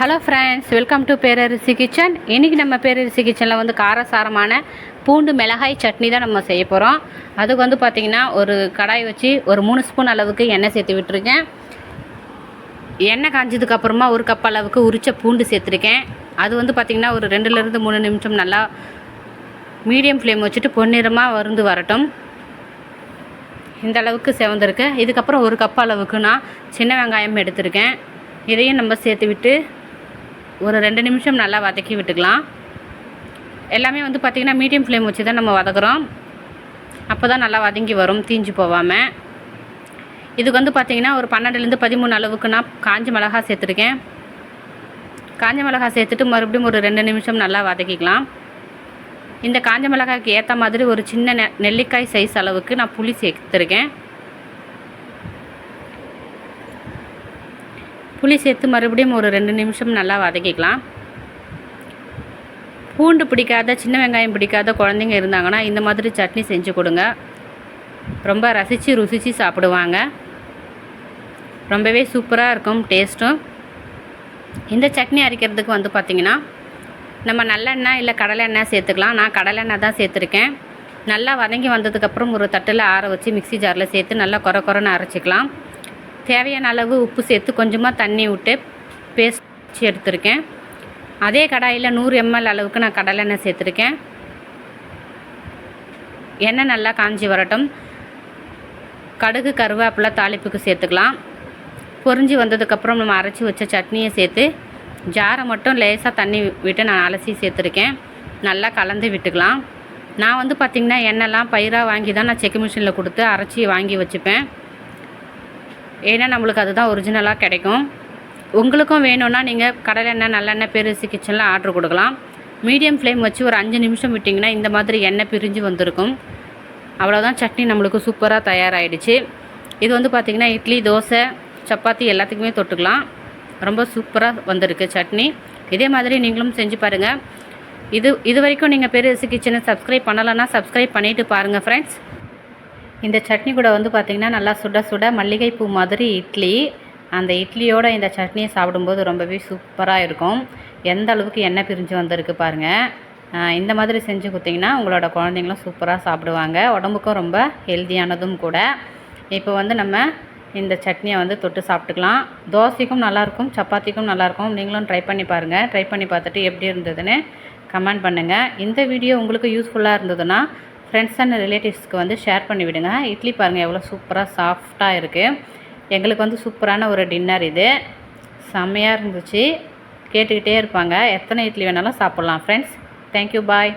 Hello friends welcome to Perarasi kitchen இன்றைக்கி நம்ம பேரரிசி கிச்சனில் வந்து காரசாரமான பூண்டு மிளகாய் சட்னி தான் நம்ம செய்ய போகிறோம் அதுக்கு வந்து பார்த்திங்கன்னா ஒரு கடாய் வச்சு ஒரு மூணு ஸ்பூன் அளவுக்கு எண்ணெய் சேர்த்து விட்டுருக்கேன். எண்ணெய் காஞ்சதுக்கு அப்புறமா ஒரு கப் அளவுக்கு உரிச்ச பூண்டு சேர்த்துருக்கேன். அது வந்து பார்த்திங்கன்னா ஒரு ரெண்டுலேருந்து மூணு நிமிஷம் நல்லா மீடியம் ஃப்ளேம் வச்சுட்டு பொன்னிறமாக வருந்து வரட்டும். இந்த அளவுக்கு செவந்திருக்கு. இதுக்கப்புறம் ஒரு கப் அளவுக்கு நான் சின்ன வெங்காயம் எடுத்திருக்கேன். இதையும் நம்ம சேர்த்து விட்டு ஒரு ரெண்டு நிமிஷம் நல்லா வதக்கி விட்டுக்கலாம். எல்லாமே வந்து பார்த்திங்கன்னா மீடியம் ஃப்ளேம் வச்சு தான் நம்ம வதக்குறோம். அப்போ தான் நல்லா வதங்கி வரும் தீஞ்சு போகாமல் இதுக்கு வந்து பார்த்திங்கன்னா ஒரு பன்னெண்டுலேருந்து பதிமூணு அளவுக்கு நான் காஞ்ச மிளகா சேர்த்துருக்கேன். காஞ்ச மிளகா சேர்த்துட்டு மறுபடியும் ஒரு ரெண்டு நிமிஷம் நல்லா வதக்கிக்கலாம். இந்த காஞ்ச மிளகாய்க்கு ஏற்ற மாதிரி ஒரு சின்ன நெ நெல்லிக்காய் சைஸ் அளவுக்கு நான் புளி சேர்த்துருக்கேன். புளி சேர்த்து மறுபடியும் ஒரு ரெண்டு நிமிஷம் நல்லா வதக்கிக்கலாம். பூண்டு பிடிக்காத சின்ன வெங்காயம் பிடிக்காத குழந்தைங்க இருந்தாங்கன்னா இந்த மாதிரி சட்னி செஞ்சு கொடுங்க. ரொம்ப ரசித்து ருசித்து சாப்பிடுவாங்க. ரொம்பவே சூப்பராக இருக்கும் டேஸ்ட்டும். இந்த சட்னி அரைக்கிறதுக்கு வந்து பார்த்திங்கன்னா நம்ம நல்லெண்ணெய் இல்லை கடலெண்ணெய் சேர்த்துக்கலாம். நான் கடலெண்ணெய் தான் சேர்த்துருக்கேன். நல்லா வதங்கி வந்ததுக்கப்புறம் ஒரு தட்டில் ஆற வச்சு மிக்சி ஜாரில் சேர்த்து நல்லா குறை குறைன்னு அரைச்சிக்கலாம். தேவையான அளவு உப்பு சேர்த்து கொஞ்சமாக தண்ணி விட்டு பேஸ்ட் எடுத்திருக்கேன். அதே கடாயில் நூறு எம்எல் அளவுக்கு நான் கடலெண்ணெய் சேர்த்துருக்கேன். எண்ணெய் நல்லா காஞ்சி வரட்டும். கடுகு கருவேப்பிலை தாளிப்புக்கு சேர்த்துக்கலாம். பொறிஞ்சு வந்ததுக்கப்புறம் நம்ம அரைச்சி வச்ச சட்னியை சேர்த்து ஜாரை மட்டும் லேசாக தண்ணி விட்டு நான் அலசி சேர்த்துருக்கேன். நல்லா கலந்து விட்டுக்கலாம். நான் வந்து பார்த்திங்கன்னா எண்ணெய்லாம் பயிராக வாங்கி தான் நான் செக்கு மிஷினில் கொடுத்து அரைச்சி வாங்கி வச்சுப்பேன். ஏன்னா நம்மளுக்கு அதுதான் ஒரிஜினலாக கிடைக்கும். உங்களுக்கும் வேணும்னா நீங்கள் கடலெண்ணெய் நல்லெண்ணெய் பெருசு கிச்சனில் ஆர்டர் கொடுக்கலாம். மீடியம் ஃப்ளேம் வச்சு ஒரு அஞ்சு நிமிஷம் விட்டிங்கன்னா இந்த மாதிரி எண்ணெய் பிரிஞ்சு வந்திருக்கும். அவ்வளோதான் சட்னி நம்மளுக்கு சூப்பராக தயாராகிடுச்சு இது வந்து பார்த்திங்கன்னா இட்லி தோசை சப்பாத்தி எல்லாத்துக்குமே தொட்டுக்கலாம். ரொம்ப சூப்பராக வந்திருக்கு சட்னி. இதே மாதிரி நீங்களும் செஞ்சு பாருங்கள் இது இது வரைக்கும் நீங்கள் பெருசு கிச்சனை சப்ஸ்கிரைப் பண்ணலைன்னா சப்ஸ்கிரைப் பண்ணிவிட்டு பாருங்கள் ஃப்ரெண்ட்ஸ் இந்த சட்னி கூட வந்து பார்த்திங்கன்னா நல்லா சுட சுட மல்லிகைப்பூ மாதிரி இட்லி. அந்த இட்லியோட இந்த சட்னியை சாப்பிடும்போது ரொம்பவே சூப்பராக இருக்கும். எந்த அளவுக்கு எண்ணெய் பிரிஞ்சு வந்திருக்கு பாருங்கள் இந்த மாதிரி செஞ்சு கொடுத்தீங்கன்னா உங்களோட குழந்தைங்களும் சூப்பராக சாப்பிடுவாங்க. உடம்புக்கும் ரொம்ப ஹெல்த்தியானதும் கூட. இப்போ வந்து நம்ம இந்த சட்னியை வந்து தொட்டு சாப்பிட்டுக்கலாம். தோசைக்கும் நல்லாயிருக்கும் சப்பாத்திக்கும் நல்லாயிருக்கும் நீங்களும் ட்ரை பண்ணி பாருங்கள் ட்ரை பண்ணி பார்த்துட்டு எப்படி இருந்ததுன்னு கமெண்ட் பண்ணுங்கள் இந்த வீடியோ உங்களுக்கு யூஸ்ஃபுல்லாக இருந்ததுன்னா ஃப்ரெண்ட்ஸ் அண்ட் ரிலேட்டிவ்ஸ்க்கு வந்து ஷேர் பண்ணி விடுங்க. இட்லி பாருங்கள் எவ்வளோ சூப்பராக சாஃப்டாக இருக்குது எங்களுக்கு வந்து சூப்பரான ஒரு டின்னர் இது. செம்மையாக இருந்துச்சு. கேட்டுக்கிட்டே இருப்பாங்க. எத்தனை இட்லி வேணாலும் சாப்பிட்லாம் ஃப்ரெண்ட்ஸ் தேங்க்யூ பாய்